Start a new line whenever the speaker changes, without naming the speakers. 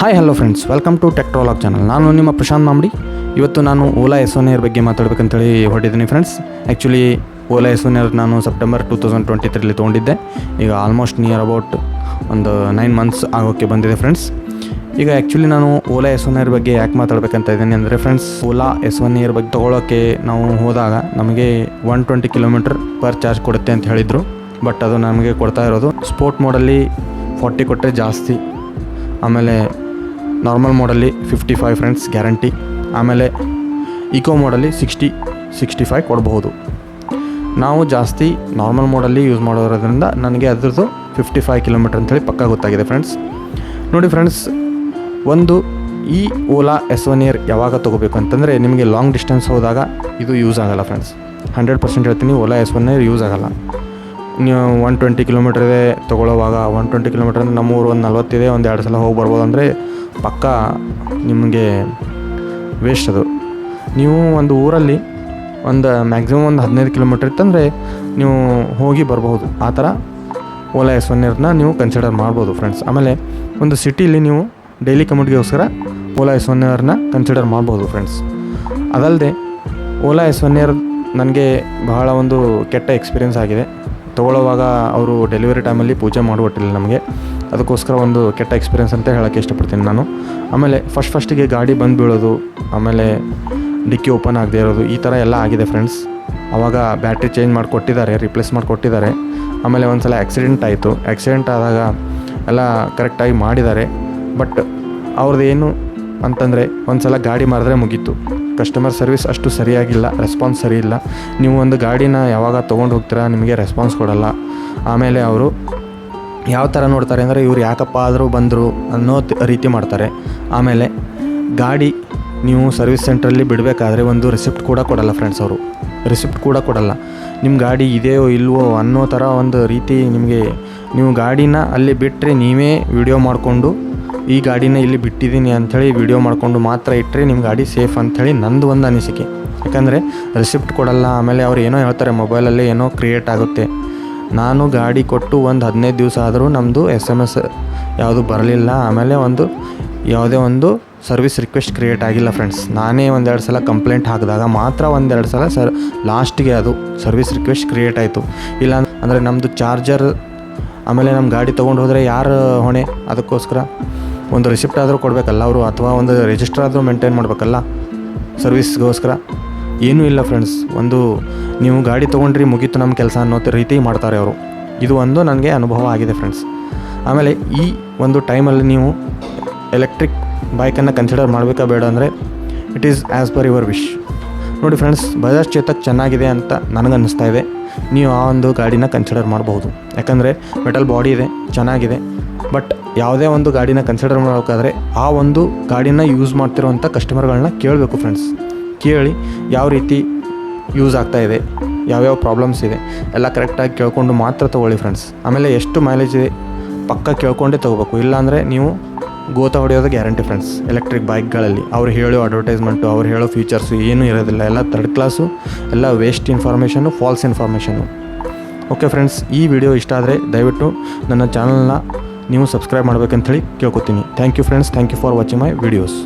Hi hello friends welcome to ಟೆಕ್ಟ್ರಾಲಾಗ್ channel ನಾನು ನಿಮ್ಮ ಪ್ರಶಾಂತ್ ಮಾಮ್ಡಿ ಇವತ್ತು ನಾನು ಓಲಾ ಎಸೋನಿಯರ್ ಬಗ್ಗೆ ಮಾತಾಡ್ಬೇಕಂತೇಳಿ ಹೊರಟಿದ್ದೀನಿ friends actually Ola S one air ನಾನು ಸೆಪ್ಟೆಂಬರ್ ಟೂ ತೌಸಂಡ್ ಟ್ವೆಂಟಿ ತ್ರೀಲಿ ತೊಗೊಂಡಿದ್ದೆ. ಈಗ ಆಲ್ಮೋಸ್ಟ್ ನಿಯರ್ ಅಬೌಟ್ ಒಂದು ನೈನ್ ಮಂತ್ಸ್ ಆಗೋಕ್ಕೆ ಬಂದಿದೆ ಫ್ರೆಂಡ್ಸ್ ಈಗ ಆ್ಯಕ್ಚುಲಿ ನಾನು ಓಲಾ ಎಸ್ ಬಗ್ಗೆ ಯಾಕೆ ಮಾತಾಡ್ಬೇಕಂತ ಇದ್ದೀನಿ ಅಂದರೆ ಫ್ರೆಂಡ್ಸ್ ಓಲಾ ಎಸ್ ಬಗ್ಗೆ ತೊಗೊಳೋಕ್ಕೆ ನಾವು ಹೋದಾಗ ನಮಗೆ one twenty kilometre per charge ಕೊಡುತ್ತೆ ಅಂತ ಹೇಳಿದರು. ಬಟ್ ಅದು ನಮಗೆ ಕೊಡ್ತಾ ಇರೋದು. ಸ್ಪೋರ್ಟ್ ಮೋಡಲ್ಲಿ ಫಾರ್ಟಿ ಕೊಟ್ಟರೆ ಜಾಸ್ತಿ. ಆಮೇಲೆ ನಾರ್ಮಲ್ ಮೋಡಲ್ಲಿ ಫಿಫ್ಟಿ ಫೈವ್ ಫ್ರೆಂಡ್ಸ್ ಗ್ಯಾರಂಟಿ ಆಮೇಲೆ ಇಕೋ ಮೋಡಲ್ಲಿ ಸಿಕ್ಸ್ಟಿ ಸಿಕ್ಸ್ಟಿ ಫೈವ್ ಕೊಡಬಹುದು. ನಾವು ಜಾಸ್ತಿ ನಾರ್ಮಲ್ ಮೋಡಲ್ಲಿ ಯೂಸ್ ಮಾಡೋದ್ರಿಂದ ನನಗೆ ಅದರದ್ದು ಫಿಫ್ಟಿ ಫೈವ್ ಕಿಲೋಮೀಟರ್ ಅಂತೇಳಿ ಪಕ್ಕ ಗೊತ್ತಾಗಿದೆ ಫ್ರೆಂಡ್ಸ್ ನೋಡಿ ಫ್ರೆಂಡ್ಸ್ ಒಂದು ಈ ಓಲಾ ಎಸ್ ಒನ್ ಇಯರ್ ಯಾವಾಗ ತೊಗೋಬೇಕು ಅಂತಂದರೆ ನಿಮಗೆ ಲಾಂಗ್ ಡಿಸ್ಟೆನ್ಸ್ ಹೋದಾಗ ಇದು ಯೂಸ್ ಆಗೋಲ್ಲ ಫ್ರೆಂಡ್ಸ್ ಹಂಡ್ರೆಡ್ ಪರ್ಸೆಂಟ್ ಹೇಳ್ತೀನಿ Ola S one year use ಆಗಲ್ಲ. ನೀವು ಒನ್ ಟ್ವೆಂಟಿ ಕಿಲೋಮೀಟರ್ ಇದೆ ತೊಗೊಳ್ಳೋವಾಗ ಒನ್ ಟ್ವೆಂಟಿ ಕಿಲೋಮೀಟರ್ ನಮ್ಮ ಊರು ಒಂದು ನಲ್ವತ್ತಿದೆ, ಒಂದು ಎರಡು ಸಲ ಹೋಗಿ ಬರ್ಬೋದು ಅಂದರೆ ಪಕ್ಕ ನಿಮಗೆ ವೇಸ್ಟ್ ಅದು. ನೀವು ಒಂದು ಊರಲ್ಲಿ ಒಂದು ಮ್ಯಾಕ್ಸಿಮಮ್ ಒಂದು ಹದಿನೈದು ಕಿಲೋಮೀಟ್ರ್ ಇತ್ತಂದರೆ ನೀವು ಹೋಗಿ ಬರಬಹುದು ಆ ಥರ ಓಲಾ ಎಸ್ ಒನ್ ಇಯರ್ನ ನೀವು ಕನ್ಸಿಡರ್ ಮಾಡ್ಬೋದು ಫ್ರೆಂಡ್ಸ್ ಆಮೇಲೆ ಒಂದು ಸಿಟಿಲಿ ನೀವು ಡೈಲಿ ಕಮ್ಯೂಟ್ಗೋಸ್ಕರ ಓಲಾ ಎಸ್ ಒನ್ ಇಯರ್ನ ಕನ್ಸಿಡರ್ ಮಾಡ್ಬೋದು ಫ್ರೆಂಡ್ಸ್ ಅದಲ್ಲದೆ ಓಲಾ ಎಸ್ ಒನ್ ಇಯರ್ ನನಗೆ ಬಹಳ ಒಂದು ಕೆಟ್ಟ ಎಕ್ಸ್ಪೀರಿಯೆನ್ಸ್ ಆಗಿದೆ. ತೊಗೊಳ್ಳೋವಾಗ ಅವರು ಡೆಲಿವರಿ ಟೈಮಲ್ಲಿ ಪೂಜೆ ಮಾಡಿಕೊಟ್ಟಿಲ್ಲ ನಮಗೆ. ಅದಕ್ಕೋಸ್ಕರ ಒಂದು ಕೆಟ್ಟ ಎಕ್ಸ್ಪೀರಿಯೆನ್ಸ್ ಅಂತ ಹೇಳೋಕ್ಕೆ ಇಷ್ಟಪಡ್ತೀನಿ ನಾನು. ಆಮೇಲೆ ಫಸ್ಟ್ ಫಸ್ಟಿಗೆ ಗಾಡಿ ಬಂದು ಬೀಳೋದು, ಆಮೇಲೆ ಡಿಕ್ಕಿ ಓಪನ್ ಆಗದೆ ಇರೋದು, ಈ ಥರ ಎಲ್ಲ ಆಗಿದೆ ಫ್ರೆಂಡ್ಸ್ ಆವಾಗ ಬ್ಯಾಟ್ರಿ ಚೇಂಜ್ ಮಾಡಿ ಕೊಟ್ಟಿದ್ದಾರೆ ರಿಪ್ಲೇಸ್ ಮಾಡಿ ಕೊಟ್ಟಿದ್ದಾರೆ ಆಮೇಲೆ ಒಂದು ಸಲ ಆ್ಯಕ್ಸಿಡೆಂಟ್ ಆಯಿತು. ಆ್ಯಕ್ಸಿಡೆಂಟ್ ಆದಾಗ ಎಲ್ಲ ಕರೆಕ್ಟಾಗಿ ಮಾಡಿದ್ದಾರೆ. ಬಟ್ ಅವ್ರದ್ದು ಏನು ಅಂತಂದರೆ ಒಂದು ಸಲ ಗಾಡಿ ಮಾರಿದ್ರೆ ಮುಗೀತು. ಕಸ್ಟಮರ್ ಸರ್ವಿಸ್ ಅಷ್ಟು ಸರಿಯಾಗಿಲ್ಲ ರೆಸ್ಪಾನ್ಸ್ ಸರಿ ಇಲ್ಲ ನೀವು ಒಂದು ಗಾಡಿನ ಯಾವಾಗ ತೊಗೊಂಡು ಹೋಗ್ತೀರಾ ನಿಮಗೆ ರೆಸ್ಪಾನ್ಸ್ ಕೊಡಲ್ಲ. ಆಮೇಲೆ ಅವರು ಯಾವ ಥರ ನೋಡ್ತಾರೆ ಅಂದರೆ ಇವ್ರು ಯಾಕಪ್ಪ ಆದರೂ ಬಂದರು ಅನ್ನೋ ರೀತಿ ಮಾಡ್ತಾರೆ. ಆಮೇಲೆ ಗಾಡಿ ನೀವು ಸರ್ವಿಸ್ ಸೆಂಟ್ರಲ್ಲಿ ಬಿಡಬೇಕಾದ್ರೆ ಒಂದು ರಿಸಿಪ್ಟ್ ಕೂಡ ಕೊಡಲ್ಲ ಫ್ರೆಂಡ್ಸ್ ಅವರು. ರಿಸಿಪ್ಟ್ ಕೂಡ ಕೊಡಲ್ಲ. ನಿಮ್ಮ ಗಾಡಿ ಇದೆಯೋ ಇಲ್ವೋ ಅನ್ನೋ ಥರ ಒಂದು ರೀತಿ ನಿಮಗೆ ನೀವು ಗಾಡಿನ ಅಲ್ಲಿ ಬಿಟ್ಟರೆ ನೀವೇ ವಿಡಿಯೋ ಮಾಡಿಕೊಂಡು ಈ ಗಾಡಿನ ಇಲ್ಲಿ ಬಿಟ್ಟಿದ್ದೀನಿ ಅಂಥೇಳಿ ವಿಡಿಯೋ ಮಾಡಿಕೊಂಡು ಮಾತ್ರ ಇಟ್ಟರೆ ನಿಮ್ಮ ಗಾಡಿ ಸೇಫ್ ಅಂಥೇಳಿ ನಂದು ಒಂದು ಅನಿಸಿಕೆ. ಯಾಕಂದರೆ ರಿಸಿಪ್ಟ್ ಕೊಡಲ್ಲ, ಆಮೇಲೆ ಅವ್ರು ಏನೋ ಹೇಳ್ತಾರೆ ಮೊಬೈಲಲ್ಲಿ ಏನೋ ಕ್ರಿಯೇಟ್ ಆಗುತ್ತೆ. ನಾನು ಗಾಡಿ ಕೊಟ್ಟು ಒಂದು ಹದಿನೈದು ದಿವಸ ಆದರೂ ನಮ್ಮದು ಎಸ್ ಎಂ ಎಸ್ ಯಾವುದು ಬರಲಿಲ್ಲ, ಆಮೇಲೆ ಒಂದು ಯಾವುದೇ ಒಂದು ಸರ್ವಿಸ್ ರಿಕ್ವೆಸ್ಟ್ ಕ್ರಿಯೇಟ್ ಆಗಿಲ್ಲ ಫ್ರೆಂಡ್ಸ್ ನಾನೇ ಒಂದೆರಡು ಸಲ ಕಂಪ್ಲೇಂಟ್ ಹಾಕಿದಾಗ ಮಾತ್ರ ಒಂದೆರಡು ಸಲ ಸರ್ ಲಾಸ್ಟಿಗೆ ಅದು ಸರ್ವಿಸ್ ರಿಕ್ವೆಸ್ಟ್ ಕ್ರಿಯೇಟ್ ಆಯಿತು. ಇಲ್ಲ ಅಂದರೆ ನಮ್ಮದು ಚಾರ್ಜರ್ ಆಮೇಲೆ ನಮ್ಮ ಗಾಡಿ ತೊಗೊಂಡು ಹೋದರೆ ಯಾರು ಹೊಣೆ? ಅದಕ್ಕೋಸ್ಕರ. ಒಂದು ರಿಸಿಪ್ಟ್ ಆದರೂ ಕೊಡಬೇಕಲ್ಲ ಅವರು, ಅಥವಾ ಒಂದು ರಿಜಿಸ್ಟರ್ ಆದರೂ ಮೇಂಟೈನ್ ಮಾಡಬೇಕಲ್ಲ ಸರ್ವಿಸ್ಗೋಸ್ಕರ ಏನೂ ಇಲ್ಲ ಫ್ರೆಂಡ್ಸ್ ಒಂದು ನೀವು ಗಾಡಿ ತೊಗೊಂಡ್ರಿ, ಮುಗೀತು ನಮ್ಮ ಕೆಲಸ ಅನ್ನೋ ರೀತಿ ಮಾಡ್ತಾರೆ ಅವರು. ಇದು ಒಂದು ನನಗೆ ಅನುಭವ ಆಗಿದೆ ಫ್ರೆಂಡ್ಸ್ ಆಮೇಲೆ ಈ ಒಂದು ಟೈಮಲ್ಲಿ ನೀವು ಎಲೆಕ್ಟ್ರಿಕ್ ಬೈಕನ್ನು ಕನ್ಸಿಡರ್ ಮಾಡಬೇಕಾ ಬೇಡ ಅಂದರೆ it is as per your wish ನೋಡಿ ಫ್ರೆಂಡ್ಸ್ ಬಜಾಜ್ ಚೇತಕ್ ಚೆನ್ನಾಗಿದೆ ಅಂತ ನನಗನ್ನಿಸ್ತಾ ಇದೆ. ನೀವು ಆ ಒಂದು ಗಾಡಿನ ಕನ್ಸಿಡರ್ ಮಾಡಬಹುದು. ಯಾಕಂದರೆ ಮೆಟಲ್ ಬಾಡಿ ಇದೆ, ಚೆನ್ನಾಗಿದೆ. ಬಟ್ ಯಾವುದೇ ಒಂದು ಗಾಡಿನ ಕನ್ಸಿಡರ್ ಮಾಡಬೇಕಾದ್ರೆ ಆ ಒಂದು ಗಾಡಿನ ಯೂಸ್ ಮಾಡ್ತಿರುವಂಥ ಕಸ್ಟಮರ್ಗಳನ್ನ ಕೇಳಬೇಕು ಫ್ರೆಂಡ್ಸ್ ಕೇಳಿ ಯಾವ ರೀತಿ ಯೂಸ್ ಆಗ್ತಾ ಇದೆ, ಯಾವ್ಯಾವ ಪ್ರಾಬ್ಲಮ್ಸ್ ಇದೆ, ಎಲ್ಲ ಕರೆಕ್ಟಾಗಿ ಕೇಳ್ಕೊಂಡು ಮಾತ್ರ ತೊಗೊಳ್ಳಿ ಫ್ರೆಂಡ್ಸ್ ಆಮೇಲೆ ಎಷ್ಟು ಮೈಲೇಜ್ ಇದೆ ಪಕ್ಕ ಕೇಳ್ಕೊಂಡೇ ತೊಗೋಬೇಕು. ಇಲ್ಲಾಂದರೆ ನೀವು ಗೋತ ಹೊಡೆಯೋದು ಗ್ಯಾರಂಟಿ ಫ್ರೆಂಡ್ಸ್ ಎಲೆಕ್ಟ್ರಿಕ್ ಬೈಕ್ಗಳಲ್ಲಿ ಅವ್ರು ಹೇಳೋ ಅಡ್ವರ್ಟೈಸ್ಮೆಂಟು ಅವ್ರು ಹೇಳೋ ಫೀಚರ್ಸು ಏನೂ ಇರೋದಿಲ್ಲ. ಎಲ್ಲ ಥರ್ಡ್ ಕ್ಲಾಸು ಎಲ್ಲ ವೇಸ್ಟ್ ಇನ್ಫಾರ್ಮೇಷನ್ನು ಫಾಲ್ಸ್ ಇನ್ಫಾರ್ಮೇಷನು ಓಕೆ ಫ್ರೆಂಡ್ಸ್ ಈ ವಿಡಿಯೋ ಇಷ್ಟ ಆದರೆ ದಯವಿಟ್ಟು ನನ್ನ ಚಾನಲ್ನ ನೀವು ಸಬ್ಸ್ಕ್ರೈಬ್ ಮಾಡ್ಬೇಕಂತ ಹೇಳಿ ಕೇಳ್ಕೊತೀನಿ. Thank you friends thank you for watching my videos